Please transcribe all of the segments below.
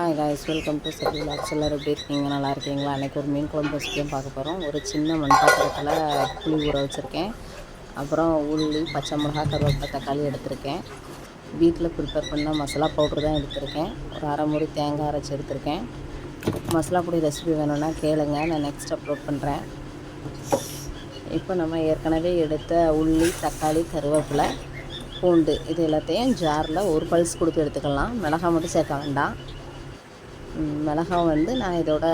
Hi guys welcome to சரி லாக்ஸ் எல்லோரும் எப்படி இருக்கீங்க? நல்லா இருக்கீங்களா? அன்றைக்கி ஒரு மீன் குழம்பு ரெசிபியும் பார்க்க போகிறோம் ஒரு சின்ன மண் பாத்திரத்தில் புளி ஊற வச்சுருக்கேன். அப்புறம் உள்ளி பச்சை மிளகா கருவேப்பிலை தக்காளி எடுத்திருக்கேன். வீட்டில் ப்ரிப்பேர் பண்ண மசாலா பவுட்ரு தான் எடுத்திருக்கேன். ஒரு அரை முறி தேங்காய் அரைச்சி எடுத்திருக்கேன். மசாலா பொடி ரெசிபி வேணும்னா கேளுங்க. நான் நெக்ஸ்ட் அப்லோட் பண்ணுறேன் இப்போ நம்ம ஏற்கனவே எடுத்த உள்ளி தக்காளி கருவேப்பிலை பூண்டு இது எல்லாத்தையும் ஜாரில் ஒரு பல்ஸ் கொடுத்து எடுத்துக்கலாம். மிளகாய் மட்டும் சேர்க்க வேண்டாம். மிளகாய் வந்து நான் இதோட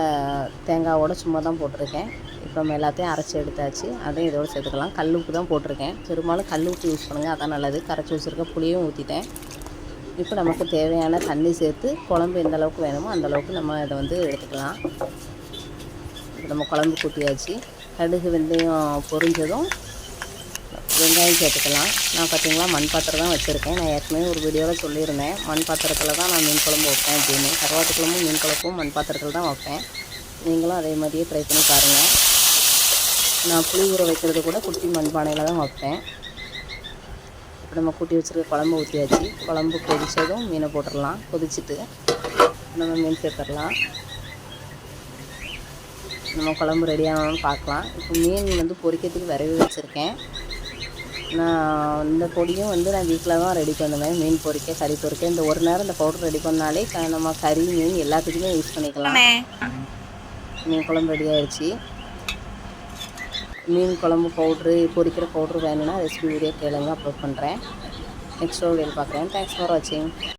தேங்காவோட சும்மா தான் போட்டிருக்கேன். இப்போ எல்லாத்தையும் அரைச்சி எடுத்தாச்சு. அதையும் இதோட சேர்த்துக்கலாம். கல் உப்பு தான் போட்டிருக்கேன். பெரும்பாலும் கல் உப்பு யூஸ் பண்ணுங்கள் அதான் நல்லது. கரைச்சி வச்சுருக்க புளியும் ஊற்றிட்டேன் இப்போ நமக்கு தேவையான தண்ணி சேர்த்து குழம்பு எந்த அளவுக்கு வேணுமோ அந்த அளவுக்கு நம்ம இதை வந்து எடுத்துக்கலாம். இப்போ நம்ம குழம்பு கூட்டியாச்சு. கடுகு வெந்தயம் பொரிஞ்சதும் வெங்காயம் சேர்த்துக்கலாம். நான் பார்த்தீங்களா மண் பாத்திரம் தான் வச்சுருக்கேன். நான் ஏற்கனவே ஒரு வீடியோவில் சொல்லியிருந்தேன். மண் பாத்திரத்தில் தான் நான் மீன் குழம்பு வைப்பேன் அப்படின்னு. கருவாட்டு குழம்பும் மீன் குழம்பும் மண் பாத்திரத்தில் தான் வைப்பேன். நீங்களும் அதே மாதிரியே ட்ரை பண்ணி பாருங்கள் நான் புளி ஊற வைக்கிறது கூட குட்டி மண்பானையில் தான் வைப்பேன். இப்போ நம்ம கூட்டி வச்சுருக்க குழம்பு ஊற்றியாச்சு குழம்பு கொதித்ததும் மீனை போட்டுடலாம். கொதிச்சுட்டு நம்ம மீன் சேர்த்துடலாம். நம்ம குழம்பு ரெடியானு பார்க்கலாம். இப்போ மீன் வந்து பொரிக்கிறதுக்கு விரைவி வச்சுருக்கேன். நான் இந்த பொடியும் வந்து நான் வீட்டில் தான் ரெடி பண்ணுவேன். மீன் பொரிக்க கறி பொரிக்க இந்த ஒரு நேரம் இந்த பவுடர் ரெடி பண்ணாலே நம்ம கறி மீன் எல்லாத்துக்குமே யூஸ் பண்ணிக்கலாம். மீன் குழம்பு ரெடி ஆயிடுச்சு. மீன் குழம்பு பவுட்ரு பொரிக்கிற பவுட்ரு வேணும்னா ரெசிபி வீடியோ கேளுங்க அப்லோட் பண்ணுறேன் நெக்ஸ்ட் வீடியோவில் பார்க்குறேன். தேங்க்ஸ் ஃபார் வாட்சிங்